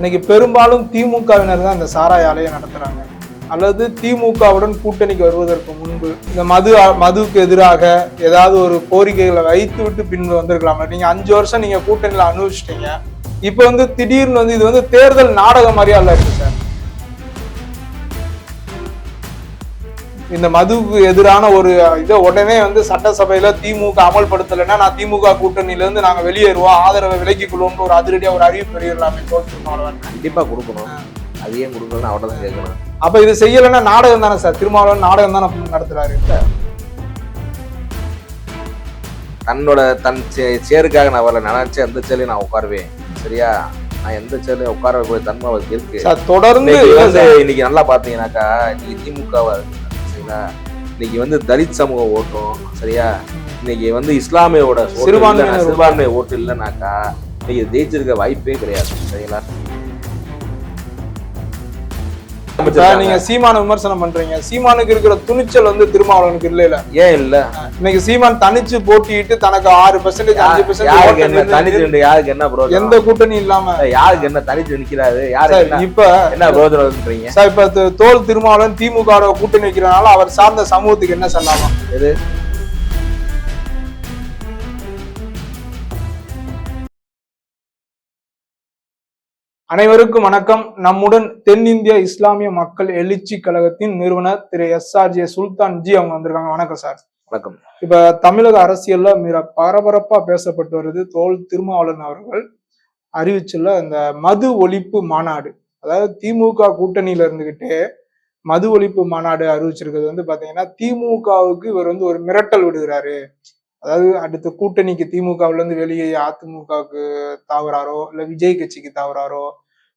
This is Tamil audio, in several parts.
இன்னைக்கு பெரும்பாலும் திமுகவினர் தான் இந்த சாராய ஆலையை நடத்துறாங்க. அல்லது திமுகவுடன் கூட்டணிக்கு வருவதற்கு முன்பு இந்த மது மதுவுக்கு எதிராக ஏதாவது ஒரு கோரிக்கைகளை வைத்து விட்டு பின்பு வந்திருக்கலாம் நீங்க அஞ்சு வருஷம் நீங்க கூட்டணியில அனுபவிச்சிட்டீங்க. இப்போ வந்து திடீர்னு வந்து இது வந்து தேர்தல் நாடகம் மாதிரியா இல்ல இருக்கு சார்? இந்த மதுவுக்கு எதிரான ஒரு இதை உடனே வந்து சட்டசபையில திமுக அமல்படுத்தலைன்னா நான் திமுக கூட்டணியில இருந்து நாங்க வெளியேறுவோம். ஆதரவை விலக்கிக் கொள்வோம்னு ஒரு அதிரடியா ஒரு அறிவிப்பு வெளியிடலாமே தோற்று கண்டிப்பா கொடுக்கணும். அது ஏன் கொடுக்கணும் அவட தான் கேட்கணும். அப்ப இது செய்யலைன்னா நாடகம் தானே சார்? திருமாவளவன் நாடகம் தானே நடத்துறாரு தன்னோட தன் சேருக்காக நான் வரல. நினைச்சு எந்த சேலையும் நான் உட்காருவேன். சரியா? நான் எந்த சேலையும் உட்காரக்கூடிய தன்மை அவருக்கு இருக்கு. தொடர்ந்து இன்னைக்கு நல்லா பாத்தீங்கன்னாக்கா இன்னைக்கு இருக்கு சரிங்களா இன்னைக்கு வந்து தலித் சமூகம் ஓட்டும் சரியா? இன்னைக்கு வந்து இஸ்லாமியோட இல்லைன்னா, சிறுபான்மை ஓட்டு இல்லைனாக்கா இன்னைக்கு ஜெயிச்சிருக்க வாய்ப்பே கிடையாது சரிங்களா? சார், நீங்க சீமான விமர்சனம் பண்றீங்க. சீமானுக்கு இருக்கிற துணிச்சல் வந்து திருமாவளவனுக்கு இல்ல இல்ல ஏன் இல்ல? இன்னைக்கு சீமான் தனிச்சு போட்டியிட்டு தனக்கு ஆறு பெர்சன்டேஜ் அஞ்சு யாருக்கு என்ன? தனிச்சு பெர்சன்டேஜ் நின்று யாருக்கு என்ன பிரோஜனம் எந்த கூட்டணி இல்லாம. யாருக்கு என்ன தனிச்சு நிக்கிறாரு? யாருக்கு என்ன இப்ப என்ன பிரோஜனம்ன்றீங்க சார் இப்ப தோல் திருமாவளவன் திமுக கூட்டணி வைக்கிறனால அவர் சார்ந்த சமூகத்துக்கு என்ன சொல்லலாம் எது? அனைவருக்கும் வணக்கம். நம்முடன் தென்னிந்திய இஸ்லாமிய மக்கள் எழுச்சி கழகத்தின் நிறுவனர் திரு S R J Sultan ji அவங்க வந்திருக்காங்க. வணக்கம் சார். வணக்கம். இப்ப தமிழக அரசியல்ல மிக பரபரப்பா பேசப்பட்டு வருது தோல் திருமாவளவன் அவர்கள். அறிவிச்சுள்ள இந்த மது ஒழிப்பு மாநாடு. அதாவது திமுக கூட்டணியில இருந்துகிட்டே மது ஒழிப்பு மாநாடு அறிவிச்சிருக்கிறது வந்து பாத்தீங்கன்னா திமுகவுக்கு இவர் வந்து ஒரு மிரட்டல் விடுகிறாரு. அதாவது அடுத்த கூட்டணிக்கு திமுகவுல இருந்து வெளியே அதிமுகவுக்கு தாவுறாரோ இல்ல விஜய் கட்சிக்கு தாவுறாரோ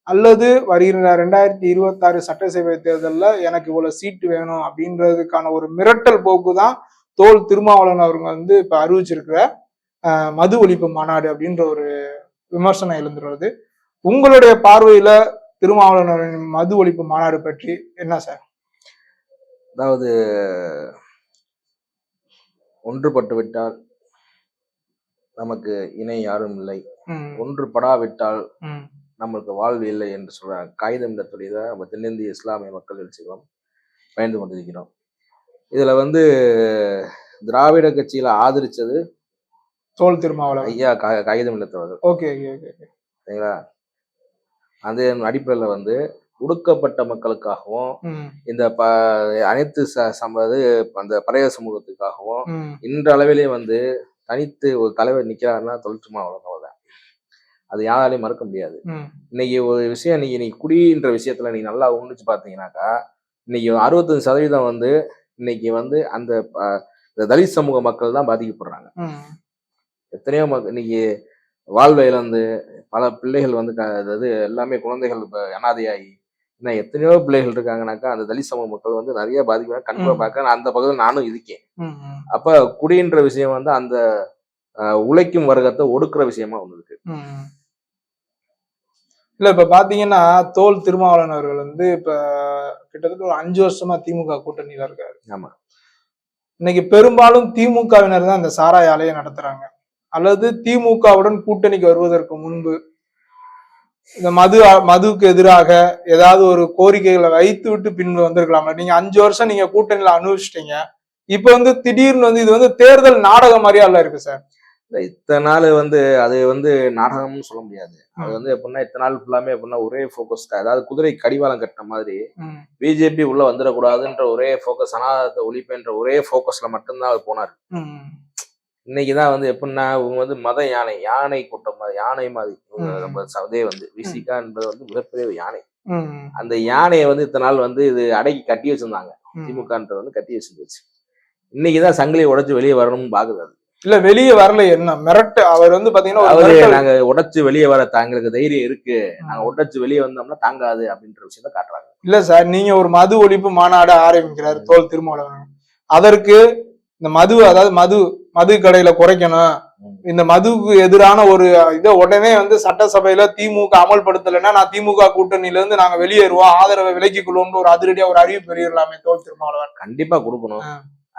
அல்லது வருகிற ரெண்டாயிரத்தி இருபத்தாறு சட்டசபை தேர்தலில் எனக்கு இவ்வளவு சீட்டு வேணும் அப்படின்றதுக்கான ஒரு மிரட்டல் போக்கு தான் தோல் திருமாவளவன் அவங்க வந்து இப்ப அறிவிச்சிருக்கிற மது ஒழிப்பு மாநாடு அப்படின்ற ஒரு விமர்சனம் எழுந்துள்ளது. உங்களுடைய பார்வையில திருமாவளவன் மது ஒழிப்பு மாநாடு பற்றி என்ன சார்? அதாவது ஒன்றுபட்டு விட்டால் நமக்கு இணை யாரும் இல்லை. ஒன்றுபடாவிட்டால் நம்மளுக்கு வாழ்வு இல்லை என்று சொல்ற காகிதம் இடத்துடைய நம்ம தென்னிந்திய இஸ்லாமிய மக்கள் எழுச்சிகளும் பயந்து கொண்டிருக்கிறோம். இதுல வந்து திராவிட கட்சியில ஆதரிச்சது தோல் திருமாவளவன். ஐயா காகிதம் இல்லத்தவர்கள் ஓகே ஓகே ஓகே சரிங்களா? அந்த அடிப்படையில வந்து ஒடுக்கப்பட்ட மக்களுக்காகவும் இந்த ப அனைத்து சமது அந்த பழைய சமூகத்துக்காகவும் இன்றளவிலே வந்து தனித்து ஒரு தலைவர் நிக்கிறாருன்னா தொழிற்சுமா அவ்வளவுதான் அது யாராலையும் மறக்க முடியாது. இன்னைக்கு ஒரு விஷயம் இன்னைக்கு நீ குடின்ற விஷயத்துல நீங்க நல்லா உன்னிச்சு பாத்தீங்கன்னாக்கா இன்னைக்கு அறுபத்தஞ்சு சதவீதம் வந்து இன்னைக்கு வந்து அந்த தலித் சமூக மக்கள் தான் பாதிக்கப்படுறாங்க. எத்தனையோ மக்கள் இன்னைக்கு வாழ்வை இழந்து பல பிள்ளைகள் வந்து அதாவது எல்லாமே குழந்தைகள் இப்ப அனாதையாகி இன்னும் எத்தனையோ பிள்ளைகள் இருக்காங்கனாக்கா அந்த தலித் சமூக மக்கள் வந்து நிறைய பாதிக்கிறாங்க கண்டிப்பா ம். பார்க்க அந்த பகுதியில் நானும் இருக்கேன். அப்ப குடின்ற விஷயம் வந்து அந்த உழைக்கும் வர்க்கத்தை ஒடுக்குற விஷயமா ஒண்ணு இருக்கு. இல்ல இப்ப பாத்தீங்கன்னா தோல் திருமாவளவன் அவர்கள் வந்து இப்ப கிட்டத்தட்ட ஒரு அஞ்சு வருஷமா திமுக கூட்டணியில இருக்காரு. ஆமா. இன்னைக்கு பெரும்பாலும் திமுகவினர் தான் இந்த சாராய ஆலையை நடத்துறாங்க. அல்லது திமுகவுடன் கூட்டணிக்கு வருவதற்கு முன்பு இந்த மது மதுவுக்கு எதிராக ஏதாவது ஒரு கோரிக்கைகளை வைத்து விட்டு பின்பு வந்திருக்கலாம்ல. நீங்க அஞ்சு வருஷம் நீங்க கூட்டணியில அனுபவிச்சிட்டீங்க. இப்ப வந்து திடீர்னு வந்து இது வந்து தேர்தல் நாடகம் மாதிரியா இல்ல இருக்கு சார். இத்தனை நாள் வந்து அது வந்து நாடகம்னு சொல்ல முடியாது. அது வந்து எப்படின்னா இத்தனை நாள் ஃபுல்லாமே எப்படின்னா ஒரே ஃபோக்கஸ் அதாவது குதிரை கடிவாளம் கட்டின மாதிரி பிஜேபி உள்ள வந்துடக்கூடாதுன்ற ஒரே ஃபோக்கஸ் அனாதத்தை ஒழிப்புன்ற ஒரே ஃபோக்கஸ்ல மட்டும்தான் அவர் போனார். இன்னைக்கு தான் வந்து எப்படின்னா இவங்க வந்து மத யானை யானை கூட்டம் யானை மாதிரி. நம்ம சதே வந்து விசிகா என்பது வந்து மிகப்பெரிய யானை. அந்த யானையை வந்து இத்தனை நாள் வந்து இது அடக்கி கட்டி வச்சிருந்தாங்க. திமுகன்றது வந்து கட்டி வச்சிருந்துச்சு. இன்னைக்குதான் சங்கிலியை உடைச்சு வெளியே வரணும்னு பாக்குது அது. இல்ல வெளியே வரல என்ன மிரட்டு. அவர் வந்து பாத்தீங்கன்னா அவரு நாங்க உடைச்சு வெளியே வர தாங்களுக்கு தைரியம் இருக்கு. நாங்க உடைச்சு வெளியே வந்தோம்னா தாங்காது அப்படின்ற விஷயத்த காட்டுறாங்க. இல்ல சார் நீங்க ஒரு மது ஒழிப்பு மாநாடு ஆரம்பிக்கிறாரு தோல் திருமாவளவன். அதற்கு இந்த மது அதாவது மது மது கடையில குறைக்கணும். இந்த மதுவுக்கு எதிரான ஒரு இதை உடனே வந்து சட்டசபையில திமுக அமல்படுத்தலைன்னா நான் திமுக கூட்டணியில இருந்து நாங்க வெளியேறுவோம். ஆதரவை விலக்கிக் கொள்வோம்னு ஒரு அதிரடியா ஒரு அறிவிப்பு வெளியிடலாமே தோல் திருமாவளவன். கண்டிப்பா கொடுக்கணும்.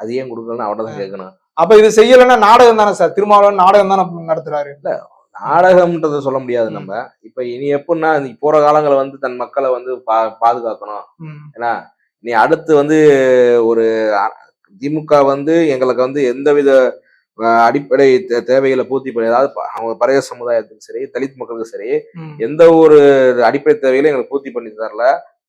அது ஏன் கொடுக்கணும் அவட தான் கேட்கணும். அப்ப இது செய்யலைன்னா நாடகம் தானே சார்? திருமாவளவன் நாடகம் தானே நடத்துறாரு? நாடகம்ன்றத சொல்ல முடியாது. நம்ம. இப்ப இனி எப்படின்னா போற காலங்களை வந்து தன் மக்களை வந்து பா பாதுகாக்கணும். ஏன்னா நீ அடுத்து வந்து ஒரு திமுக வந்து எங்களுக்கு வந்து எந்தவித அடிப்படை தேவைகளை பூர்த்தி பண்ணி அதாவது அவங்க பறைய சமுதாயத்துக்கும் சரி தலித் மக்களுக்கும் சரி. எந்த ஒரு அடிப்படை தேவைகளையும் எங்களுக்கு பூர்த்தி பண்ணி தரல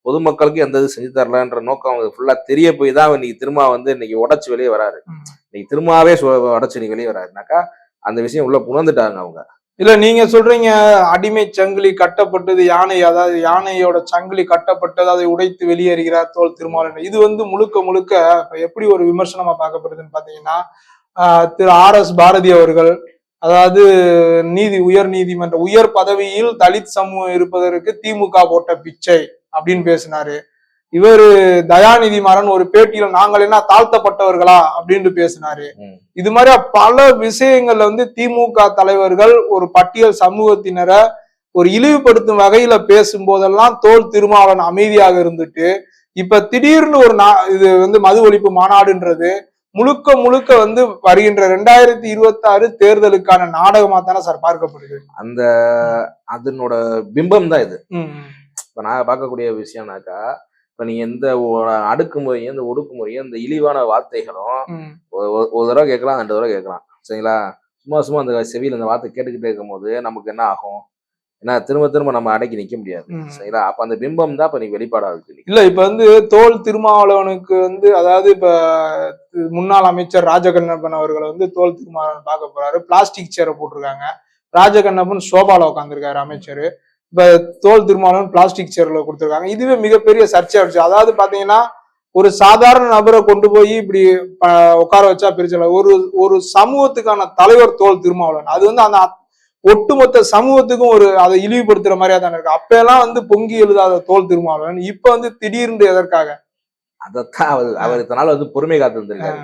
பொதுமக்களுக்கு எந்த இது செஞ்சு தரலன்ற நோக்கம் அவங்களுக்கு ஃபுல்லா தெரிய போய் தான் இன்னைக்கு திரும்ப வந்து இன்னைக்கு உடச்சு வெளியே வராரு. இன்னைக்கு திரும்பவே உடச்சு இன்னைக்கு வெளியே வராருனாக்கா அந்த விஷயம் உள்ள புணர்ந்துட்டாங்க அவங்க இல்ல நீங்க சொல்றீங்க அடிமை சங்கிலி கட்டப்பட்டது யானை அதாவது யானையோட சங்கிலி கட்டப்பட்டது அதை உடைத்து வெளியேறுகிறார் தோல் திருமாவளவன் இது வந்து முழுக்க முழுக்க எப்படி ஒரு விமர்சனமா பார்க்கப்படுதுன்னு பாத்தீங்கன்னா ஆஹ் திரு ஆர் எஸ் பாரதி அவர்கள் அதாவது நீதி உயர் நீதிமன்ற உயர் பதவியில் தலித் சமூகம் இருப்பதற்கு திமுக போட்ட பிச்சை அப்படின்னு பேசினாரு. இவரு தயாநிதி மாறன் ஒரு பேட்டியில நாங்கள் என்ன தாழ்த்தப்பட்டவர்களா அப்படின்னு பேசினாரு. இது மாதிரி பல விஷயங்கள்ல வந்து திமுக தலைவர்கள் ஒரு பட்டியல் சமூகத்தினரை ஒரு இழிவுபடுத்தும் வகையில பேசும்போதெல்லாம் தோல் திருமாவளவன் அமைதியாக இருந்துட்டு இப்ப திடீர்னு ஒரு நா இது வந்து மது ஒழிப்பு மாநாடுன்றது முழுக்க முழுக்க வந்து வருகின்ற ரெண்டாயிரத்தி இருபத்தி ஆறு தேர்தலுக்கான நாடகமா தானே சார் பார்க்கப்படுது. அந்த அதனோட பிம்பம் தான் இது. இப்ப நான் பார்க்கக்கூடிய விஷயம்னாக்கா இப்ப நீங்க எந்த அடுக்குமுறையும் இந்த ஒடுக்குமுறையும் இந்த இழிவான வார்த்தைகளும் ஒரு தடவை கேட்கலாம் ரெண்டு தடவை கேட்கலாம். சரிங்களா? சும்மா சும்மா அந்த செவியில் அந்த வார்த்தை கேட்டுக்கிட்டே இருக்கும்போது நமக்கு என்ன ஆகும்? ஏன்னா திரும்ப திரும்ப நம்ம அடக்கி நிக்க முடியாது. சரிங்களா? அப்ப அந்த பிம்பம் தான் இப்ப நீ வெளிப்பாடாகுது. இல்ல இப்ப வந்து தோல் திருமாவளவனுக்கு வந்து அதாவது இப்ப முன்னாள் அமைச்சர் ராஜகண்ணப்பன் அவர்களை வந்து தோல் திருமாவளவன் பார்க்க போறாரு. பிளாஸ்டிக் சேரை போட்டிருக்காங்க. ராஜகண்ணப்பன் சோபால உட்காந்துருக்காரு அமைச்சர். இப்ப தோல் திருமாவளவன் பிளாஸ்டிக் சேர்ல கொடுத்திருக்காங்க. இதுவே மிகப்பெரிய சர்ச்சை ஆயிடுச்சு அதாவது பாத்தீங்கன்னா ஒரு சாதாரண நபரை கொண்டு போய் இப்படி உட்கார வச்சா பிரிச்சல ஒரு ஒரு சமூகத்துக்கான தலைவர் தோல் திருமாவளவன். அது வந்து அந்த ஒட்டுமொத்த சமூகத்துக்கும் ஒரு அதை இழிவுபடுத்துற மாதிரியா தானே இருக்கு. அப்ப எல்லாம் வந்து பொங்கி எழுதாத தோல் திருமாவளவன். இப்ப வந்து திடீர்னு எதற்காக? அதைத்தான் அவர் அவர் இத்தனை நாள் வந்து பொறுமை காத்து இருந்திருக்காரு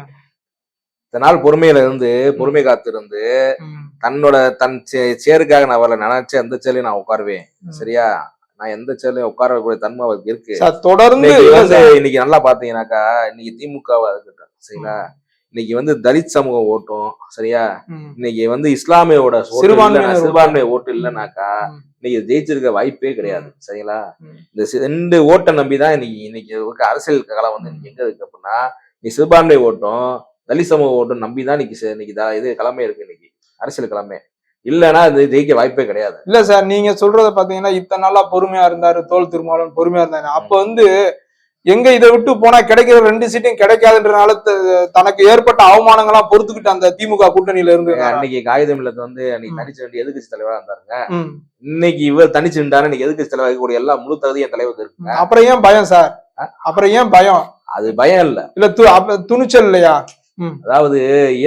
இத்தனை நாள் பொறுமையில இருந்து பொறுமை காத்து இருந்து ம், தன்னோட தன் சே- சேருக்காக நான் வரல நினைச்ச எந்த சேர்லையும் நான் உட்காருவேன். சரியா? நான் எந்த சேர்லையும் உட்காரக்கூடிய தன்மை அவருக்கு இருக்கு. தொடர்ந்து இன்னைக்கு வந்து நல்லா பாத்தீங்கன்னாக்கா இன்னைக்கு திமுகவா இருக்கட்டும் சரிங்களா? இன்னைக்கு வந்து தலித் சமூகம் ஓட்டும் சரியா? இன்னைக்கு வந்து இஸ்லாமியோட இல்லைன்னா- சிறுபான்மை ஓட்டு இல்லைனாக்கா. இன்னைக்கு ஜெயிச்சிருக்க வாய்ப்பே கிடையாது சரிங்களா. இந்த ரெண்டு ஓட்டை நம்பி தான் இன்னைக்கு இன்னைக்கு இருக்க அரசியல் காலம் வந்து எங்க இருக்கு அப்படின்னா நீ சிறுபான்மை ஓட்டும் தலித் சமூக ஓட்டும் நம்பி தான் இன்னைக்கு இன்னைக்கு இது கிளம்பே இருக்கு இன்னைக்கு. அரசியல் கிளம்பே இல்லைன்னா இது ஜெயிக்க வாய்ப்பே கிடையாது. இல்ல சார் நீங்க சொல்றத பாத்தீங்கன்னா இத்தனை நாளா பொறுமையா இருந்தாரு தோல் திருமாவளவன் பொறுமையா இருந்தாரு. அப்ப வந்து எங்க இதை விட்டு போனா கிடைக்கிற ரெண்டு சீட்டும் கிடைக்காதுன்றனால தனக்கு ஏற்பட்ட அவமானங்கள்லாம் பொறுத்துக்கிட்டு அந்த திமுக கூட்டணியில இருந்து அன்னைக்கு காகிதம் இல்லத்து வந்து அன்னைக்கு. தனிச்சு வேண்டிய எதிர்கட்சி தலைவரா இருந்தாருங்க. இன்னைக்கு இவர் தனிச்சு நின்றாரு இன்னைக்கு எதிர்கட்சி தலைவர் இருக்கக்கூடிய எல்லா முழு தகுதியும் என் தலைவருக்கு இருக்கு அப்புறம் ஏன் பயம் சார்? அப்புறம் ஏன் பயம்? அது பயம் இல்ல. இல்ல துணிச்சல் இல்லையா? அதாவது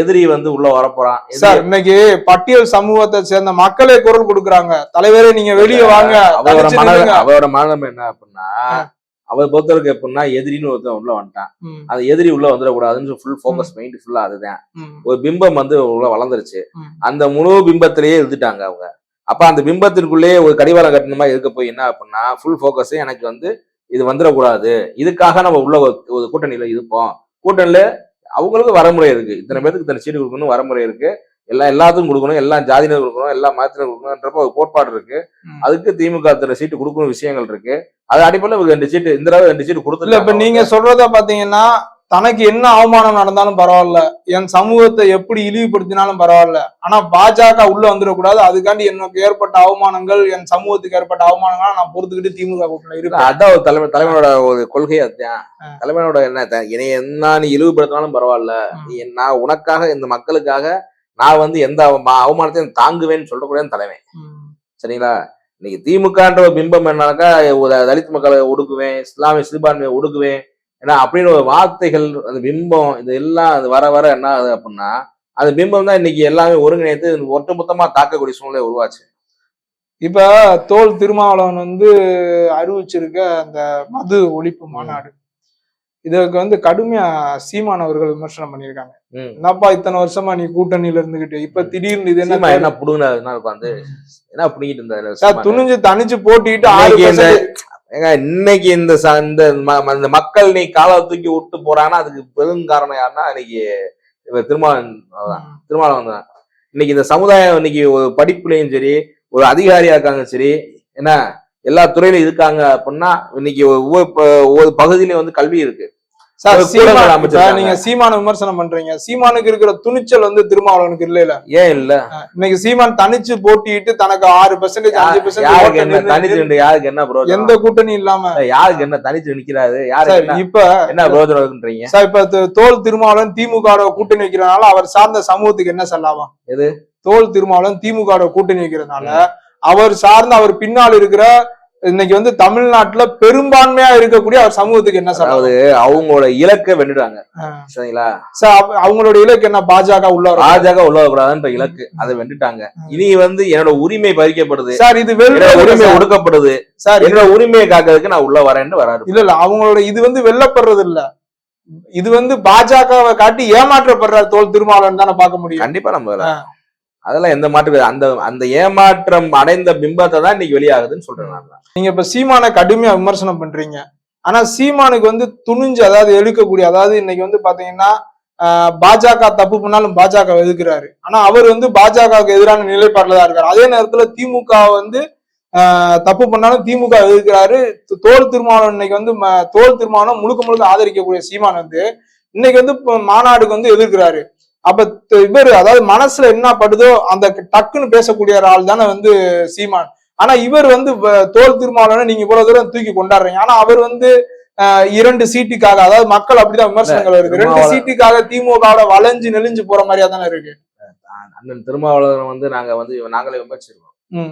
எதிரி வந்து உள்ள வரப்போறான். சார் இன்னைக்கு பட்டியல் சமூகத்தை சேர்ந்த மக்களே குரல் கொடுக்குறாங்க. தலைவரே நீங்க வெளியே வாங்க. அவரோட தனிச்சு மன நில்லுங்க. அவரோட மனநிலைமை என்ன அப்படின்னா. அவர் பொறுத்தவரைக்கும் எப்படின்னா எதிரின்னு ஒருத்தன் உள்ள வந்துட்டான். ம், அந்த எதிரி உள்ள வந்துடக்கூடாதுன்னு ஃபுல் ஃபோக்கஸ் மைண்ட் ஃபுல்லா அதுதான். ஒரு பிம்பம் வந்து உள்ள வளர்ந்துருச்சு. அந்த முழு பிம்பத்திலேயே இருந்துட்டாங்க அவங்க. அப்ப அந்த பிம்பத்திற்குள்ளேயே ஒரு கடிவாளம் கட்டணமா இருக்க போய் என்ன அப்படின்னா ஃபுல் ஃபோக்கஸ் எனக்கு வந்து இது வந்துடக்கூடாது. இதுக்காக நம்ம உள்ள ஒரு கூட்டணியில இருப்போம். கூட்டணியில அவங்களுக்கு வரமுறை இருக்கு. இத்தனை பேருக்கு இத்தனை சீட்டு கொடுக்கணும் வரமுறை இருக்கு. எல்லாம் எல்லாத்துக்கும் கொடுக்கணும் எல்லா ஜாதியினர் கொடுக்கணும் எல்லா மதத்தினர் கொடுக்கணும்ன்றப்ப ஒரு கோட்பாடு இருக்கு. அதுக்கு திமுக இத்தனை சீட்டு கொடுக்கணும் விஷயங்கள் இருக்கு. அது அடிப்படையில் ரெண்டு சீட்டு இந்த தடவை ரெண்டு சீட்டு இல்ல இப்ப நீங்க சொல்றத பாத்தீங்கன்னா தனக்கு என்ன அவமானம் நடந்தாலும் பரவாயில்ல. என் சமூகத்தை எப்படி இழிவுபடுத்தினாலும் பரவாயில்ல. ஆனா பாஜக உள்ள வந்துடக்கூடாது. அதுக்காண்டி எனக்கு ஏற்பட்ட அவமானங்கள் என் சமூகத்துக்கு ஏற்பட்ட அவமானங்கள் நான் பொறுத்துக்கிட்டு திமுக கூட்டணி இருப்பேன். அதான் ஒரு தலைமை தலைவனோட ஒரு கொள்கை அதுதான். தலைவனோட என்ன என்னை என்ன நீ இழிவுபடுத்தினாலும் பரவாயில்ல. நீ நான் உனக்காக இந்த மக்களுக்காக நான் வந்து எந்த அவ- அவமானத்தையும் தாங்குவேன்னு சொல்லக்கூடிய தலைவன். ம். சரிங்களா? இன்னைக்கு திமுகன்ற ஒரு பிம்பம் என்னன்னாக்கா ஒரு தலித் மக்களை ஒடுக்குவேன் இஸ்லாமிய சிறுபான்மையை ஒடுக்குவேன் ஏன்னா அப்படின்னு ஒரு வார்த்தைகள் அந்த பிம்பம் இது எல்லாம் அது வர வர என்ன ஆகுது அப்படின்னா அந்த பிம்பம் தான் இன்னைக்கு எல்லாமே ஒருங்கிணைத்து ஒட்டுமொத்தமா தாக்கக்கூடிய சூழ்நிலை உருவாச்சு. இப்ப தோல் திருமாவளவன் வந்து அறிவிச்சிருக்க அந்த மது ஒழிப்பு மாநாடு. இதுக்கு வந்து கடுமையா சீமான் அவர்கள் விமர்சனம் பண்ணியிருக்காங்க. என்னப்பா இத்தனை வருஷமா நீ கூட்டணியில இருந்துகிட்டு இப்ப திடீர்னு இது என்ன என்ன புடுங்கினா உட்காந்து என்ன பிடிங்கிட்டு இருந்தாரு? துணிஞ்சு தனிச்சு போட்டிட்டு ஏங்க இன்னைக்கு இந்த இந்த இந்த மக்கள் நீ காலை தூக்கி விட்டு போறாங்கன்னா அதுக்கு பெரும் காரணம் யாருன்னா இன்னைக்கு திருமாவளவன் அதான், திருமாவளவன் தான் இன்னைக்கு இந்த சமுதாயம் இன்னைக்கு ஒரு படிப்புலயும் சரி ஒரு அதிகாரியா இருக்காங்க சரி என்ன எல்லா துறையிலும் இருக்காங்க அப்படின்னா இன்னைக்கு ஒவ்வொரு ஒவ்வொரு பகுதியிலயும் வந்து கல்வி இருக்கு. நீங்க சீமான விமர்சனம் பண்றீங்க. சீமானுக்கு இருக்கிற துணிச்சல் வந்து திருமாவளவனுக்கு இல்ல ஏன் இல்ல? இன்னைக்கு சீமான் தனிச்சு போட்டியிட்டு தனக்கு ஆறு பெர்சன்டேஜ் அஞ்சு யாருக்கு என்ன? தனிச்சு பெர்சன்டேஜ் நின்று யாருக்கு என்ன பிரோஜனம் எந்த கூட்டணி இல்லாம. யாருக்கு என்ன தனிச்சு நிக்கிறாரு? என்ன இப்ப என்ன பிரோஜனம் இருக்குன்றீங்க சார் இப்ப தோல் திருமாவளவன் திமுக கூட்டணி வைக்கிறதுனால அவர் சார்ந்த சமூகத்துக்கு என்ன செல்லாவாம் எது? தோல் திருமாவளவன் திமுக கூட்டணி வைக்கிறதுனால அவர் சார்ந்த அவர் பின்னால் இருக்கிற இன்னைக்கு வந்து தமிழ்நாட்டுல பெரும்பான்மையா இருக்கக்கூடிய அவர் சமூகத்துக்கு என்ன அதாவது செல்லாவது அவங்களோட இலக்கை வென்றுட்டாங்க. சரிங்களா? சார் அவங்களோட இலக்கு என்ன? பாஜக உள்ள. பாஜக உள்ள கூடாதுன்ற இலக்கு. அதை வென்றுட்டாங்க. இனி வந்து என்னோட உரிமை பறிக்கப்படுது. சார் இது உரிமை சார். ஒடுக்கப்படுது. சார் என்னோட உரிமையை காக்கிறதுக்கு நான் உள்ள வரேன்னு வராரு. இல்ல இல்ல அவங்களோட இது வந்து வெல்லப்படுறது இல்ல இது வந்து பாஜகவை காட்டி ஏமாற்றப்படுற தோல் திருமாவளவன் தானே பார்க்க முடியும். கண்டிப்பா நம்ம. அதெல்லாம் எந்த மாற்று அந்த அந்த ஏமாற்றம் அடைந்த பிம்பத்தை தான் இன்னைக்கு வெளியாகுதுன்னு சொல்றேன் நான். நீங்க இப்ப சீமானை கடுமையா விமர்சனம் பண்றீங்க. ஆனா சீமானுக்கு வந்து துணிஞ்சு அதாவது எடுக்கக்கூடிய அதாவது இன்னைக்கு வந்து பாத்தீங்கன்னா பாஜக தப்பு பண்ணாலும் பாஜக எதுக்குறாரு ஆனா அவர் வந்து பாஜகவுக்கு எதிரான நிலைப்பாடுல தான் இருக்காரு. அதே நேரத்துல திமுக வந்து தப்பு பண்ணாலும் திமுக எதிர்க்கிறாரு. தோல் திருமாவளவன் இன்னைக்கு வந்து ம- தோல் திருமாவளவன் முழுக்க முழுக்க ஆதரிக்கக்கூடிய சீமான் வந்து இன்னைக்கு வந்து மாநாடுக்கு வந்து எதிர்க்கிறாரு. அப்ப இவரு அதாவது மனசுல என்ன படுதோ அந்த டக்குன்னு பேசக்கூடிய ஆள் தானே வந்து சீமான். ஆனா இவர் வந்து தோல் திருமாவளவனை நீங்க இவ்வளவு தூரம் தூக்கி கொண்டாடுறீங்க. ஆனா அவர் வந்து இரண்டு சீட்டுக்காக அதாவது மக்கள் அப்படிதான் விமர்சனங்கள் வருது ரெண்டு சீட்டுக்காக திமுகவோட வளைஞ்சு நெளிஞ்சு போற மாதிரியா தானே இருக்கு. அண்ணன் திருமாவளவன் வந்து நாங்க வந்து நாங்களே விமர்சிச்சிருக்கோம் ம்,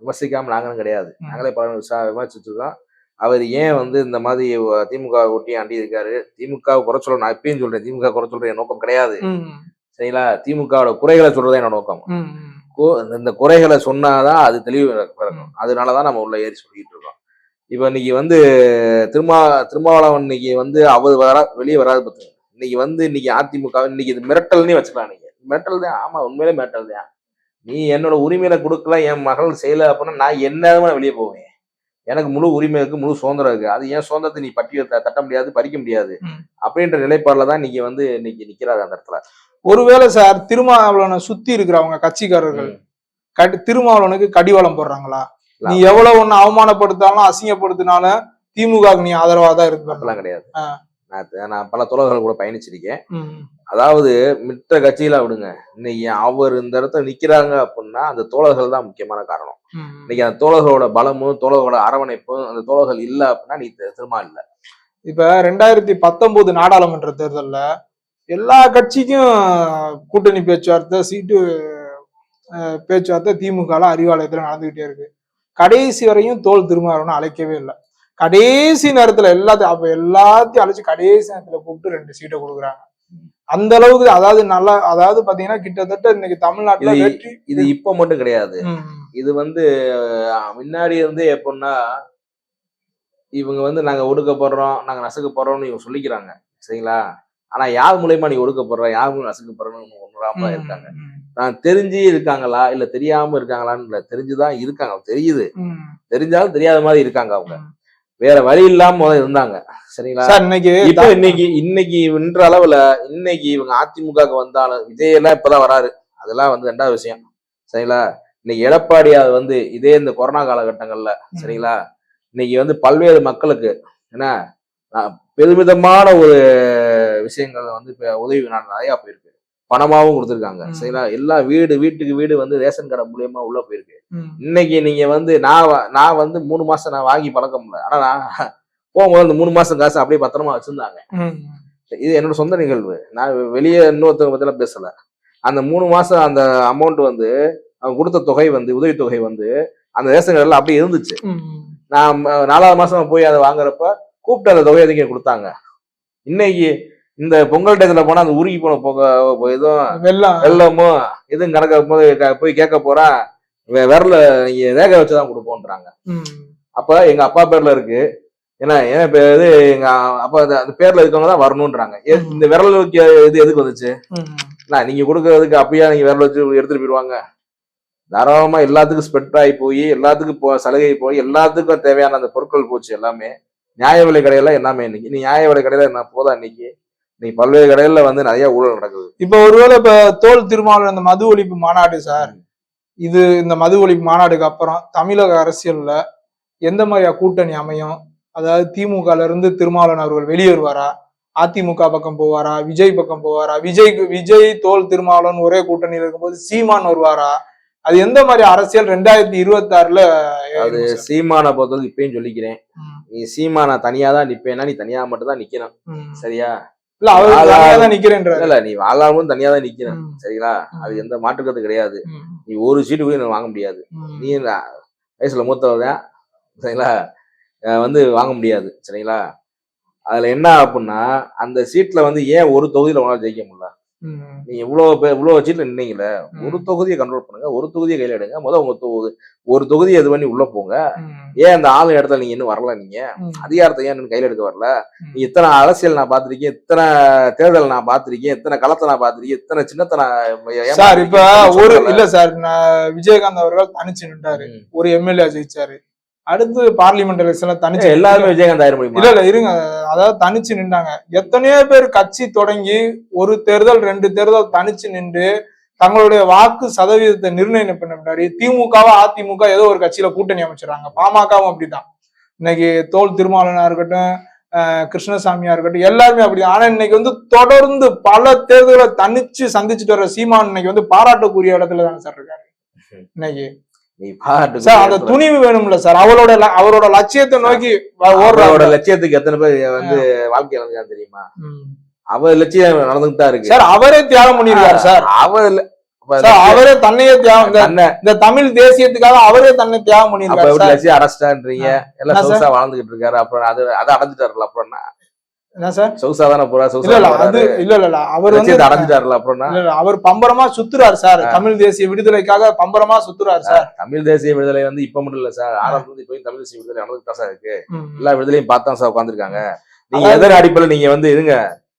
விமர்சிக்காம நாங்களும் கிடையாது. நாங்களே பல விமர்சிச்சிருக்கோம். அவர் ஏன் வந்து இந்த மாதிரி திமுக ஒட்டி ஆண்டி இருக்காரு திமுக குறை சொல்ல நான் இப்பயும் சொல்றேன் திமுக குறை சொல்ற என் நோக்கம் கிடையாது. சரிங்களா? திமுகவோட குறைகளை சொல்றதே என்னோட நோக்கம். இந்த குறைகளை சொன்னாதான் அது தெளிவு பிறக்கும் அதனாலதான் நம்ம உள்ள ஏறி சொல்லிட்டு இருக்கோம். இப்ப இன்னைக்கு வந்து திருமா திருமாவளவன் இன்னைக்கு வந்து அவர் வர வெளியே வராது பார்த்துங்க இன்னைக்கு வந்து இன்னைக்கு அதிமுக இன்னைக்கு இது மிரட்டல்னே வச்சுக்கலாம் நீங்க. மிரட்டல் தான் ஆமா உண்மையிலே மிரட்டல் தான். நீ என்னோட உரிமையில கொடுக்கல என் மகள் செய்யல அப்படின்னா நான் என்ன வெளியே போவேன். எனக்கு முழு உரிமை இருக்கு முழு சுதந்திரம் இருக்கு அது ஏன் சுதந்திரத்தை நீ பட்டி தட்ட முடியாது பறிக்க முடியாது. அப்படின்ற நிலைப்பாடுல தான் இன்னைக்கு வந்து இன்னைக்கு நிக்கிறாரு அந்த இடத்துல ஒருவேளை சார் திருமாவளவனை சுத்தி இருக்கிறவங்க கட்சிக்காரர்கள். கடி திருமாவளவனுக்கு கடிவாளம் போடுறாங்களா. நீ எவ்வளவு ஒண்ணு அவமானப்படுத்தாலும் அசிங்கப்படுத்தினாலும் திமுகவுக்கு நீ ஆதரவா தான் இருக்கு அப்படிலாம் கிடையாது. நான் நான் பல தோழர்கள் கூட பயணிச்சிருக்கேன். அதாவது மித்த கட்சியில விடுங்க. இன்னைக்கு அவர் இந்த இடத்துல நிக்கிறாங்க அப்படின்னா அந்த தோழர்கள் தான் முக்கியமான காரணம். இன்னைக்கு அந்த தோழர்களோட பலமும் தோழர்களோட அரவணைப்பும் அந்த தோழர்கள் இல்ல அப்படின்னா நீ திரும்ப இல்ல. இப்ப ரெண்டாயிரத்தி பத்தொன்பது நாடாளுமன்ற தேர்தல்ல எல்லா கட்சிக்கும் கூட்டணி பேச்சுவார்த்தை சீட்டு பேச்சுவார்த்தை திமுக அறிவாலயத்துல நடந்துகிட்டே இருக்கு. கடைசி வரையும் தோல் திருமாவளவனை அழைக்கவே இல்லை. கடைசி நேரத்துல எல்லாத்தையும் அப்ப எல்லாத்தையும் அழைச்சு கடைசி நேரத்துல கூப்பிட்டு ரெண்டு சீட்டை கொடுக்குறாங்க. அந்த அளவுக்கு அதாவது நல்லா அதாவது பாத்தீங்கன்னா கிட்டத்தட்ட இன்னைக்கு தமிழ்நாட்டுல இது- வெற்றி. இது இப்ப மட்டும் கிடையாது. இது வந்து முன்னாடி இருந்து எப்படின்னா இவங்க வந்து நாங்க ஒடுக்கப்படுறோம் நாங்க நசுக்கப்படுறோம்னு இவங்க சொல்லிக்கிறாங்க. சரிங்களா? ஆனா யார் மூலியமா நீ ஒடுக்கப்படுற யார் மூலம் நசுக்கப்படுறோம்னு உணராம இருக்காங்க. நான் தெரிஞ்சு இருக்காங்களா இல்ல தெரியாம இருக்காங்களான்னு இல்ல தெரிஞ்சுதான் இருக்காங்க தெரியுது. தெரிஞ்சாலும் தெரியாத மாதிரி இருக்காங்க அவங்க. வேற வழி இல்லாம முதல்ல இருந்தாங்க. சரிங்களா? சார் இன்னைக்கு இப்ப இன்னைக்கு இன்னைக்கு இன்ற அளவுல இன்னைக்கு இவங்க அதிமுகவுக்கு வந்தாலும் விஜய் எல்லாம் இப்பதான் வராரு. அதெல்லாம் வந்து ரெண்டாவது விஷயம். சரிங்களா? இன்னைக்கு எடப்பாடியார் வந்து இதே இந்த கொரோனா காலகட்டங்கள்ல சரிங்களா? இன்னைக்கு வந்து பல்வேறு மக்களுக்கு என்ன பெருமிதமான ஒரு விஷயங்கள் வந்து இப்ப உதவி நிறைய போயிருக்கு. பணமாவும் கொடுத்துருக்காங்க. சரிங்களா? எல்லா வீடு வீட்டுக்கு வீடு வந்து ரேஷன் கடை மூலியமா உள்ள போயிருக்கு. இன்னைக்கு நீங்க வந்து நான் நான் வந்து மூணு மாசம் நான் வாங்கி பழக்கம் இல்லை. ஆனா நான் போகும்போது அந்த மூணு மாசம் காசு அப்படியே பத்திரமா வச்சிருந்தாங்க. இது என்னோட சொந்த நிகழ்வு. நான் வெளியே இன்னொருத்தவங்க பத்திலாம் பேசல. அந்த மூணு மாசம் அந்த அமௌண்ட் வந்து அவங்க கொடுத்த தொகை வந்து உதவித்தொகை வந்து அந்த ரேஷன் கடையில் அப்படியே இருந்துச்சு. நான் நாலாவது மாசம் போய் அதை வாங்குறப்ப கூப்பிட்டு அந்த தொகையை கொடுத்தாங்க? இன்னைக்கு இந்த பொங்கல் டயத்துல போனா அந்த உருகி போன பொங்க எதுவும் வெள்ளம். வெள்ளமோ எதுவும் கணக்க போது போய் கேட்க போறா வெ- விரல நீங்க ரேகை வச்சுதான் கொடுப்போன்றாங்க. அப்ப எங்க அப்பா பேர்ல இருக்கு. ஏன்னா ஏன் இப்ப இது எங்க அப்பா அந்த- பேர்ல இருக்கவங்க தான் வரணும்ன்றாங்க. இந்த விரல் இது எதுக்கு வந்துச்சு. நான் நீங்க கொடுக்கறதுக்கு அப்பயா நீங்க விரல் வச்சு எடுத்துட்டு போயிடுவாங்க. தாராளமா எல்லாத்துக்கும் ஸ்பெட் ஆகி போய் எல்லாத்துக்கும் போ சலுகை போய் எல்லாத்துக்கும் தேவையான அந்த பொருட்கள் போச்சு எல்லாமே. நியாய விலை கடையில எல்லாமே இன்னைக்கு. நீ நியாய விலை கடையில என்ன போதா இன்னைக்கு? நீ பல்வேறு கடைகள்ல வந்து நிறைய ஊழல் நடக்குது. இப்ப ஒருவேளை இப்ப தோல் திருமாவளவன் அந்த மது ஒழிப்பு மாநாடு சார் இது இந்த மது ஒழிப்பு மாநாடுக்கு அப்புறம் தமிழக அரசியல்ல எந்த மாதிரியா கூட்டணி அமையும்? அதாவது திமுகல இருந்து திருமாவளவன் அவர்கள் வெளியேறுவாரா? அதிமுக பக்கம் போவாரா? விஜய் பக்கம் போவாரா? விஜய் விஜய் தோல் திருமாவளவன் ஒரே கூட்டணியில் இருக்கும்போது சீமான் வருவாரா? அது எந்த மாதிரி அரசியல் ரெண்டாயிரத்தி இருபத்தி ஆறுல அது சீமானை பொறுத்தவரைக்கும் இப்பயும் சொல்லிக்கிறேன். நீ சீமானை தனியா தான் நிப்பேன்னா நீ தனியா மட்டும் தான் நிக்கணும் சரியா? இல்ல அவர் நிக்கிறேன்றாரு. இல்ல நீ வாழாமலும் தனியா தான் நிக்கணும் ம், சரிங்களா? அது எந்த மாற்றுக்கிறது கிடையாது. நீ ஒரு சீட்டு கூட வாங்க முடியாது. நீ வயசுல மூத்தவர் தான் சரிங்களா வந்து வாங்க முடியாது சரிங்களா? அதுல என்ன அப்படின்னா அந்த சீட்ல வந்து ஏன் ஒரு தொகுதியில உங்களால ஜெயிக்க முடியல? நீ இவ்வளவு பேர் இவ்வளவு சீட்ல நின்னீங்களே ஒரு தொகுதியை கண்ட்ரோல் பண்ணுங்க ஒரு தொகுதியை கையில எடுங்க. முதல் உங்க தொகுதி ஒரு தொகுதியை இது பண்ணி உள்ள போங்க. ஏன் அந்த ஆளு இடத்துல நீங்க இன்னும் வரல நீங்க? அதிகாரத்தை ஏன் கையில எடுக்க வரல. நீ இத்தனை அரசியல் நான் பார்த்திருக்கேன் இத்தனை தேர்தல் நான் பார்த்திருக்கேன் இத்தனை களத்தை நான் பார்த்திருக்கேன் இத்தனை சின்னத்தை நான். சார் இப்ப ஒரு. இல்ல சார் விஜயகாந்த் அவர்கள் தனிச்சு நின்றாரு. ஒரு எம்எல்ஏ ஜெயிச்சாரு. அடுத்து பார்லிமெண்ட் எலெக்ஷன்ல தனிச்சு எல்லாருமே விஜயகாந்த் ஆயிர முடியுமா? இல்ல இல்ல இருங்க. அதாவது தனிச்சு நின்றாங்க. எத்தனையோ பேர் கட்சி தொடங்கி ஒரு தேர்தல் ரெண்டு தேர்தல் தனிச்சு நின்று தங்களுடைய வாக்கு சதவீதத்தை நிர்ணயம் பண்ண முன்னாடி திமுகவா அதிமுக ஏதோ ஒரு கட்சியில கூட்டணி அமைச்சிடறாங்க. பாமகவும் அப்படிதான். இன்னைக்கு தோல் திருமாவளவனா இருக்கட்டும் கிருஷ்ணசாமியா இருக்கட்டும் எல்லாருமே அப்படிதான். ஆனா இன்னைக்கு வந்து தொடர்ந்து பல தேர்தல்களை தனிச்சு சந்திச்சுட்டு வர சீமான் இன்னைக்கு வந்து பாராட்டுக்குரிய இடத்துல தானே சார் இருக்காரு. இன்னைக்கு சார் அந்த துணிவு வேணும்ல சார். அவரோட ல- அவரோட லட்சியத்தை நோக்கி ஓடுறாரு லட்சியத்துக்கு எத்தனை பேர் வந்து வாழ்க்கை இழந்தாங்க தெரியுமா. அவர் லட்சியம் நடந்துட்டு தான் இருக்கு. சார் அவரே தியாகம் பண்ணிருக்காரு சார். அவர் அவரே தன்னையே தியாகம் இந்த- தமிழ் தேசியத்துக்காக அவரே தன்னை தியாகம் பண்ணிருக்காரு லட்சியம் அடைச்சிட்டான்றீங்க? எல்லாம் வாழ்ந்துகிட்டு இருக்காரு. அப்புறம் அது அதை அடைஞ்சிட்டாருல அப்புறம் என்ன? என்ன சார்? சொகுசா தானே போறா? சொகுசா இல்ல அது இல்ல இல்ல இல்ல. அவர் வந்து அப்புறம்? இல்ல, பம்பரமா சுத்துறாரு சார். தமிழ் தேசிய விடுதலைக்காக பம்பரமா சுத்துறாரு சார். தமிழ் தேசிய விடுதலை வந்து இப்ப மட்டும் இல்ல சார். ஆரம்பத்துல இருந்து இப்பயும் தமிழ் தேசிய விடுதலை நடந்துட்டு தான் சார் இருக்கு. எல்லா விடுதலையும் பார்த்து சார் உட்காந்துருக்காங்க நீங்க எதன் அடிப்படையில் நீங்க வந்து இருங்க.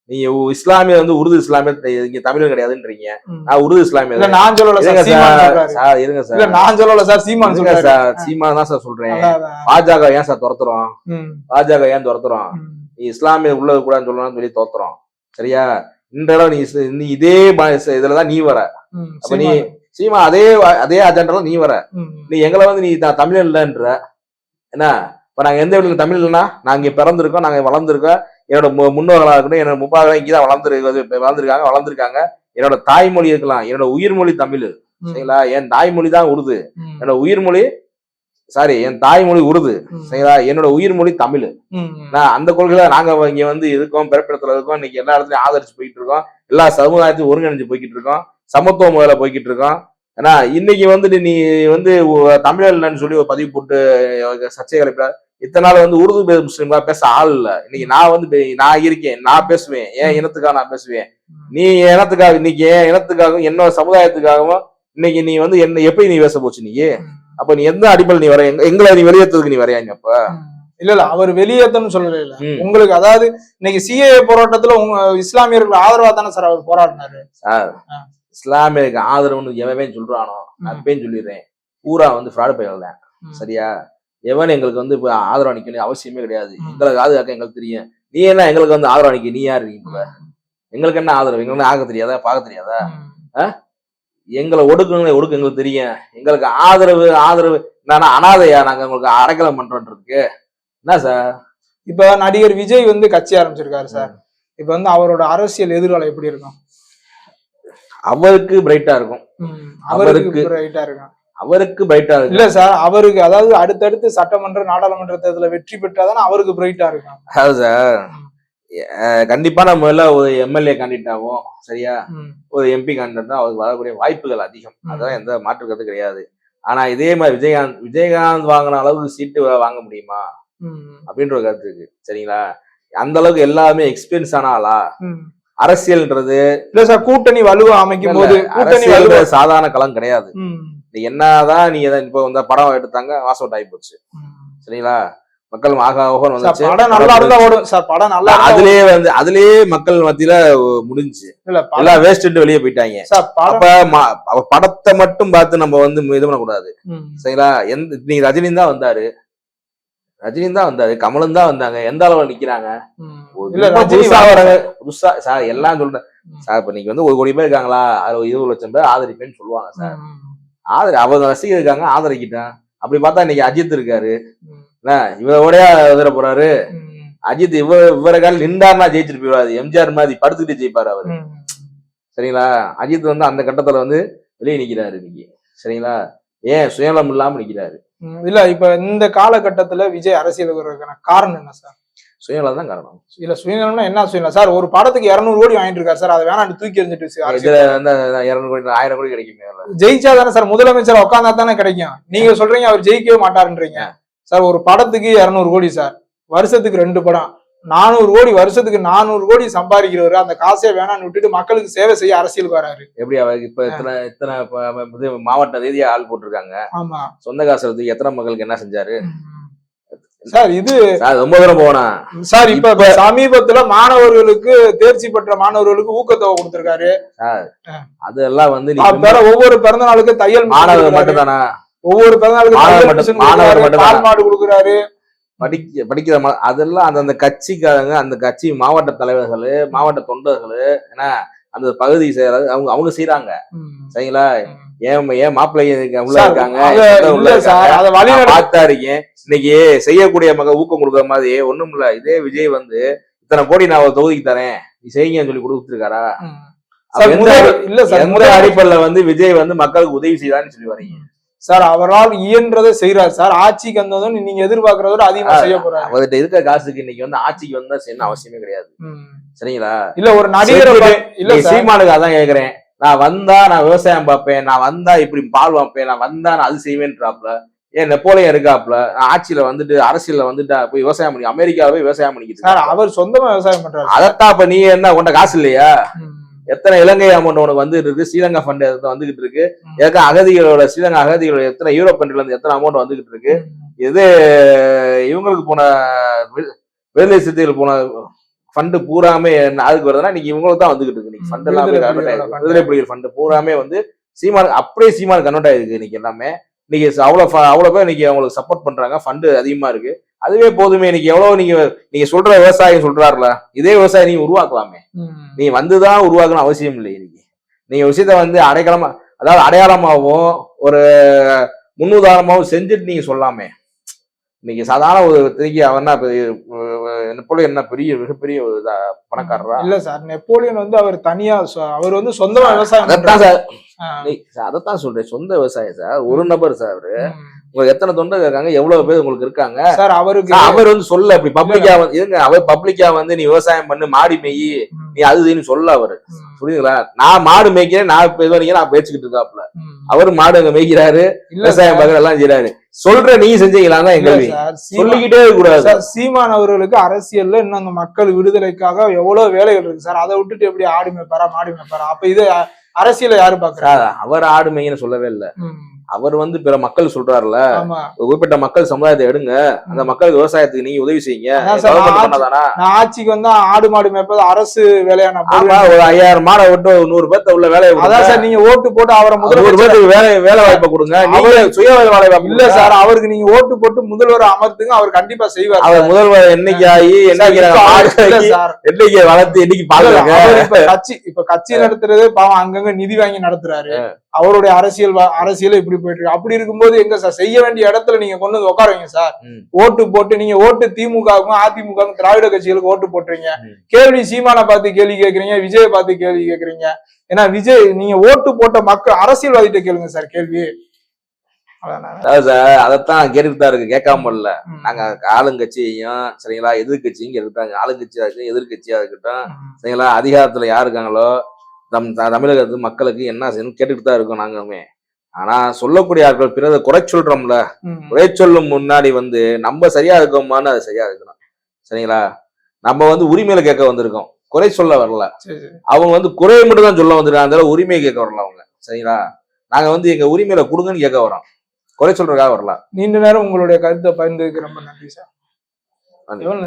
நீங்க இஸ்லாமிய வந்து உருது இஸ்லாமிய இங்க தமிழர் கிடையாதுன்றீங்க. நான் உருது இஸ்லாமிய இல்ல நான் சொல்லல சார். சீமான் இருங்க சார். நான் சொல்லல சார். சீமான் சொல்றாரு. சார். சீமா தான் சார் சொல்றேன். பாஜக ஏன் சார் துரத்துறோம்? பாஜக ஏன் துரத்துறோம்? நீ இஸ்லாமிய உள்ள கூடாதுன்னு சொல்லலாம்னு சொல்லி தோத்துறோம். சரியா? இந்த இடம் நீ இதே ம- இதுலதான் நீ வர. அப்ப நீ. சீமா அதே அதே அஜெண்டால நீ வர. நீ எங்களை வந்து நீ த- தமிழ் இல்லைன்ற. என்ன? இப்ப நாங்க எந்த வீட்டுல தமிழ் இல்லைன்னா நாங்க பிறந்திருக்கோம் நாங்க வளர்ந்துருக்கோம். என்னோட முன்னோர்களா இருக்கட்டும் என்னோட முப்பாக இங்கதான் வளர்ந்துருக்கு வளர்ந்துருக்காங்க வளர்ந்துருக்காங்க. என்னோட தாய்மொழி இருக்கலாம் என்னோட உயிர்மொழி தமிழ். சரிங்களா? என் தாய்மொழி தான் உருது. என்னோட உயிர்மொழி சாரி என் தாய்மொழி உருது. சரிங்களா? என்னோட உயிர்மொழி தமிழ். ம், நான் அந்த கொள்கையில நாங்க இங்க வந்து இருக்கோம் பிறப்பிடத்துல இருக்கோம். இன்னைக்கு எல்லா இடத்துலயும் ஆதரிச்சு போயிட்டு இருக்கோம். எல்லா சமுதாயத்தையும் ஒருங்கிணைஞ்சு போய்கிட்டு இருக்கோம். சமத்துவ முறையில போய்கிட்டு இருக்கோம். ஏன்னா இன்னைக்கு வந்துட்டு நீ வந்து தமிழர்லன்னு சொல்லி ஒரு பதிவு போட்டு சர்ச்சை கிளப்பினார். இத்தனை நாள் வந்து உருது முஸ்லிம்களா பேச ஆள் இல்ல. இன்னைக்கு நான் வந்து நான் இருக்கேன் நான் பேசுவேன். ஏன் இனத்துக்காக நான் பேசுவேன். நீ என் இனத்துக்காக இன்னைக்கு என் இனத்துக்காகவும் என்னோட சமுதாயத்துக்காகவும் இன்னைக்கு நீ வந்து என்ன எப்படி நீ பேச போச்சு நீ. அப்ப நீ எந்த அடிப்படையில் நீ வர எங்க- எங்களை நீ வெளியேற்றதுக்கு நீ வரையாங்க அப்ப. இல்ல இல்ல அவர் வெளியேற்றம்னு சொல்லல இல்ல. உங்களுக்கு அதாவது இன்னைக்கு சிஏஏ போராட்டத்துல உங்க இஸ்லாமியர்கள் ஆதரவா தானே சார் அவர் போராடினாரு சார். இஸ்லாமியருக்கு ஆதரவுன்னு எவன் சொல்றானோ நான். இப்பயும் சொல்லிடுறேன் பூரா வந்து ஃப்ராட் பயல் தான். சரியா எவன் எங்களுக்கு வந்து இப்ப ஆதரவு அளிக்கணும் அவசியமே கிடையாது. எங்களுக்கு பாதுகாக்க எங்களுக்கு தெரியும் நீ என்ன எங்களுக்கு வந்து ஆதரவு அளிக்க நீ யார் இருக்கீங்க எங்களுக்கு என்ன ஆதரவு எங்களுக்கு ஆக தெரியாதா பார்க்க தெரியாதா. எங்களை ஒடுக்கணும் ஒடுக்க எங்களுக்கு தெரியும். எங்களுக்கு ஆதரவு ஆதரவு. நான் அனாதையா? நாங்க உங்களுக்கு அடைக்கலம் பண்றோன்றதுக்கு என்ன சார்? இப்ப நடிகர் விஜய் வந்து கட்சி ஆரம்பிச்சிருக்காரு சார். இப்ப வந்து அவரோட அரசியல் எதிர்காலம் எப்படி இருக்கும்? அவருக்கு பிரைட்டா இருக்கும். அவருக்கு அவருக்கு- ரைட்டா இருக்கும். அவருக்கு பிரைட்டா இருக்கும். இல்ல சார் அவருக்கு அதாவது அடுத்தடுத்து சட்டமன்ற நாடாளுமன்ற தேர்தலில் வெற்றி பெற்றாதானே அவருக்கு பிரைட்டா இருக்கும். அதாவது சார். கண்டிப்பா நம்ம எல்லாம் ஒரு எம்எல்ஏ கேண்டிடேட்டாவும் சரியா? ம். ஒரு எம்பி கேண்டிடேட்டும் அவருக்கு வரக்கூடிய வாய்ப்புகள் அதிகம். அதான் எந்த மாற்று கருத்து கிடையாது. ஆனா இதே மாதிரி விஜயகாந்த் விஜயகாந்த் வாங்கின அளவுக்கு சீட்டு வாங்க முடியுமா. அப்படின்ற ஒரு கருத்து இருக்கு. சரிங்களா? அந்த அளவுக்கு எல்லாமே எக்ஸ்பீரியன்ஸ் ஆன ஆளா? ம். அரசியல்ன்றது இல்ல சார் கூட்டணி வலுவா அமைக்கும் போது கூட்டணி வலுவா சாதாரண களம் கிடையாது. என்னதான் நீ எதை இப்போ இந்த படம் எடுத்தாங்க வாஸ் அவுட் ஆகி போச்சு. சரிங்களா? மக்கள் ஆக ஓகன் வந்துச்சு. படம் நல்லா இருந்தா ஓடும். சார் படம் நல்லா அதுலயே வந்து அதுலயே மக்கள் மத்தியில முடிஞ்சு எல்லாம் வேஸ்ட்டு வெளியே போயிட்டாங்க. அப்ப படத்தை மட்டும் பார்த்து நம்ம வந்து இது பண்ணக்கூடாது. சரிங்களா? எந்த நீ ரஜினி தான் வந்தாரு. ரஜினி தான் வந்தாரு கமலும் தான் வந்தாங்க. எந்த அளவுல நிக்கிறாங்க? புதுசா சார் எல்லாம் சொல்றேன். சார் இப்ப நீங்க வந்து ஒரு கோடி பேர் இருக்காங்களா? அதுல இருபது லட்சம் பேர் ஆதரிப்பேன்னு சொல்லுவாங்க சார். ஆதரி அவங்க ரசிகர் இருக்காங்க ஆதரிக்கிட்டேன் அப்படி பார்த்தா இன்னைக்கு அஜித் இருக்காரு. இவரோடய எதிர போறாரு. அஜித் இவ இவர கால நின்றாருன்னா ஜெயிச்சிட்டு போயிடாது எம்ஜிஆர் மாதிரி படுத்துக்கிட்டு ஜெயிப்பாரு அவரு. சரிங்களா? அஜித் வந்து அந்த கட்டத்துல வந்து வெளியே நிக்கிறாரு இன்னைக்கு. சரிங்களா? ஏன் சுயநலம் இல்லாம நிக்கிறாரு. இல்ல இப்ப இந்த காலகட்டத்துல விஜய் வர்றதுக்கான காரணம் என்ன சார்? சுயநலம் தான் காரணம். இல்ல சுயநலம்னா என்ன சுயநலம்? சார் ஒரு படத்துக்கு இருநூறு கோடி வாங்கிட்டு இருக்காரு சார். அதை வேணாம் தூக்கி எறிஞ்சிட்டு இதுல வந்து இருநூறு கோடி ஆயிரம் கோடி கிடைக்குமே. ஜெயிச்சா தானே சார் முதலமைச்சர் உட்காந்தா தானே கிடைக்கும். நீங்க சொல்றீங்க அவர் ஜெயிக்கவே மாட்டாருன்றீங்க. சார் ஒரு படத்துக்கு இருநூறு கோடி சார். வருஷத்துக்கு ரெண்டு படம். நானூறு கோடி வருஷத்துக்கு நானூறு கோடி சம்பாதிக்கிறவர் அந்த காசே வேணாம்னு விட்டுட்டு மக்களுக்கு சேவை செய்ய அரசியலுக்கு வராரு. எப்படி இப்ப இத்தனை இத்தனை மாவட்ட ரீதியா ஆள் போட்டிருக்காங்க. ஆமா. சொந்த காசு எத்தனை மக்களுக்கு என்ன செஞ்சாரு? சார் இது ரொம்ப தூரம் போனா சார் இப்ப சமீபத்துல மாணவர்களுக்கு தேர்ச்சி பெற்ற மாணவர்களுக்கு ஊக்கத்தொகை கொடுத்திருக்காரு. அதெல்லாம் வந்து ஒவ்வொரு பிறந்த நாளுக்கு தையல் மாணவர் கொடுக்குறாரு. மட்டும் தானா ஒவ்வொரு பிறந்த நாளுக்கு மாணவர் மட்டும்- மாடு கொடுக்குறாரு. படிக்க படிக்கிற அதெல்லாம் அந்தந்த கட்சிக்காரங்க அந்த கட்சி மாவட்ட தலைவர்கள் மாவட்ட தொண்டர்கள் ஏன்னா அந்த பகுதி செயலர் அவங்க அவங்க செய்யறாங்க சரிங்களா? ஏன் ஏன் மாப்பிள்ளை உள்ள இருக்காங்க? பார்த்தா இருக்கேன் இன்னைக்கு செய்யக்கூடிய மக ஊக்கம் கொடுக்குற மாதிரி ஒண்ணும் இல்ல. இதே விஜய் வந்து இத்தனை கோடி நான் தொகுதிக்கு தரேன். நீ செய்யுங்கன்னு சொல்லி கொடுத்துருக்காரா? இல்ல சார் முதல் அடிப்படையில வந்து விஜய் வந்து மக்களுக்கு உதவி செய்தான்னு சொல்லி வரீங்க? சார் அவரால் இயன்றதை செய்யறாரு சார் ஆட்சிக்கு வந்ததும் நீங்க எதிர்பார்க்கறத விட அதிகமா செய்ய போறாரு. அவர்கிட்ட இருக்க காசுக்கு இன்னைக்கு வந்து ஆட்சிக்கு வந்தா செய்யணும் அவசியமே கிடையாது. சரிங்களா? இல்ல ஒரு நடிகரை இல்ல சீமானுக்கு அதான் கேக்குறேன். நான் வந்தா நான் விவசாயம் பார்ப்பேன் நான் வந்தா இப்படி பால் வாப்பேன் நான் வந்தா நான் அது செய்வேன்றாப்ல. ஏன் நெப்போலியன் இருக்காப்ல ஆட்சியில வந்துட்டு அரசியல்ல வந்துட்டு போய் விவசாயம் பண்ணி அமெரிக்காவே விவசாயம் பண்ணிக்கிட்டு சார். அவர் சொந்தமா விவசாயம் பண்றாரு அதத்தான் இப்ப நீ என்ன உன்ட காசு இல்லையா. எத்தனை இலங்கை அமௌண்ட் உனக்கு வந்துட்டு இருக்கு? ஸ்ரீலங்கா ஃபண்ட் வந்துகிட்டு இருக்கு. ஏற்க அகதிகளோட ஸ்ரீலங்கா அகதிகளோட எத்தனை யூரோப் கண்ட்ரில இருந்து எத்தனை அமௌண்ட் வந்துகிட்டு இருக்கு? இது இவங்களுக்கு போன வி- விடுதலை சிறுத்தைகள் போன ஃபண்டு பூராமே அதுக்கு வருதுன்னா இன்னைக்கு இவங்களுக்கு தான் வந்துகிட்டு இருக்கு. இன்னைக்கு ஃபண்ட் எல்லாமே கன்வெர்ட் ஆயிருக்கு. விடுதலை புலிகள் ஃபண்டு பூராமே வந்து சீமான் அப்படியே சீமான் கன்வெர்ட் ஆயிருக்கு இன்னைக்கு எல்லாமே. இன்னைக்கு அவ்வளவு ஃப- அவ்வளவு பேர் இன்னைக்கு அவங்களுக்கு சப்போர்ட் பண்றாங்க. ஃபண்டு அதிகமா இருக்கு. அதுவே போதுமே. இன்னைக்கு எவ்வளவு நீங்க நீங்க சொல்ற விவசாயம் சொல்றாருல இதே விவசாயம் நீங்க உருவாக்கலாமே. நீ வந்துதான் உருவாக்கணும் அவசியம் இல்லை இன்னைக்கு. நீங்க விஷயத்த வந்து அடைக்கலமா அதாவது அடையாளமாகவும் ஒரு முன்னுதாரணமாகவும் செஞ்சுட்டு நீங்க சொல்லாமே. இன்னைக்கு சாதாரண ஒரு திருக்கி அவன் அஹ், என்ன பெரிய மிகப்பெரிய ஒரு பணக்காரரா? இல்ல சார் நெப்போலியன் வந்து அவர் தனியா அவர் வந்து சொந்தமா விவசாயம் அதைத்தான். சார் அதைத்தான் சொல்றேன். சொந்த விவசாயம் சார். ஒரு நபர் சார் அவரு. உங்களுக்கு எத்தனை தொண்டர் இருக்காங்க? எவ்வளவு பேர் உங்களுக்கு இருக்காங்க? சார் அவருக்கு அவர் வந்து சொல்ல அப்படி பப்ளிக்கா வந்து இருங்க அவர் பப்ளிக்கா வந்து நீ விவசாயம் பண்ணு மாடி மேயி. நீ அது இதுன்னு சொல்ல அவரு. புரியுதுங்களா? நான் மாடு மேய்க்கிறேன் நான் இப்ப இது வரைக்கும் நான் பேச்சுக்கிட்டு இருக்காப்ல. அவரு மாடு அங்க மேய்க்கிறாரு விவசாயம் சார், பார்க்கற எல்லாம் செய்யறாரு சொல்ற நீ செஞ்சீங்களா தான் எங்க சொல்லிக்கிட்டே கூடாது சார் சீமான் அவர்களுக்கு அரசியல்ல இன்னும் அந்த மக்கள் விடுதலைக்காக எவ்வளவு வேலைகள் இருக்கு சார். அதை விட்டுட்டு எப்படி ஆடு மேய்ப்பாரா மாடு மேய்ப்பாரா? அப்ப இது அரசியலை யாரு பாக்குறா அவர் ஆடு மேய்ன்னு சொல்லவே இல்ல. அவர் வந்து பிற மக்கள் சொல்றாருல குறிப்பிட்ட மக்கள் சமுதாயத்தை எடுங்க. அந்த மக்களுக்கு விவசாயத்துக்கு நீங்க உதவி செய்யுங்க. ஆட்சிக்கு வந்தா ஆடு மாடு மேய்ப்பது அரசு வேலையா நான் ஆமா போடுவேன். ஒரு ஐயாயிரம் மாடை விட்டு ஒரு நூறு பேர்த்த உள்ள வேலையை அதான். சார் நீங்க ஓட்டு போட்டு அவரை நூறு பேருக்கு வேலை வேலை வாய்ப்பை கொடுங்க. நீங்க சுய வேலை வாய்ப்பு இல்ல சார் அவருக்கு நீங்க ஓட்டு போட்டு முதல்வர் அமர்த்துங்க அவர் கண்டிப்பா செய்வார் அவர் முதல்வர் என்னைக்கு ஆகி என்னைக்கு அவர் வளர்த்து என்னைக்கு அவர் இப்ப கட்சி இப்ப கட்சி நடத்துறதே பாவம் அங்கங்க நிதி வாங்கி நடத்துறாரு. அவருடைய அரசியல் அரசியல் இப்படி போயிட்டு இருக்கு. அப்படி இருக்கும்போது எங்க சார்? செய்ய வேண்டிய இடத்துல நீங்க கொண்டு வந்து உட்கார வைங்க சார். ஓட்டு போட்டு நீங்க ஓட்டு திமுகவுக்கும் அதிமுகவுக்கும் திராவிட கட்சிகளுக்கு ஓட்டு போட்டுறீங்க. கேள்வி சீமானை பார்த்து கேள்வி கேக்குறீங்க விஜயை பார்த்து கேள்வி கேக்குறீங்க ஏன்னா விஜய் நீங்க ஓட்டு போட்ட மக்கள் அரசியல்வாதிட்ட கேளுங்க சார் கேள்வி. அதைத்தான் தான் இருக்கு. கேட்காம இல்ல. நாங்க ஆளுங்கட்சியையும் சரிங்களா எதிர்கட்சியும் கேட்டுட்டாங்க ஆளுங்கட்சியா இருக்கட்டும் எதிர்கட்சியா இருக்கட்டும். சரிங்களா அதிகாரத்துல யார் இருக்காங்களோ தம் தமிழகத்து மக்களுக்கு என்ன செய்யணும் கேட்டுட்டு தான் இருக்கோம் நாங்களுமே. ஆனா சொல்லக்கூடிய ஆட்கள் பிறகு குறை சொல்றோம்ல. குறை சொல்லும் முன்னாடி வந்து நம்ம சரியா இருக்கோமான்னு அது சரியா இருக்கணும். சரிங்களா? நம்ம வந்து உரிமையில கேட்க வந்திருக்கோம். குறை சொல்ல வரல. அவங்க வந்து குறையை மட்டும் தான் சொல்ல வந்திருக்காங்க. அந்த உரிமையை கேட்க வரல அவங்க. சரிங்களா? நாங்க வந்து எங்க உரிமையில கொடுங்கன்னு கேட்க வரோம். குறை சொல்றதுக்காக வரல. நீண்ட நேரம் உங்களுடைய கருத்தை பகிர்ந்ததுக்கு ரொம்ப நன்றி சார்.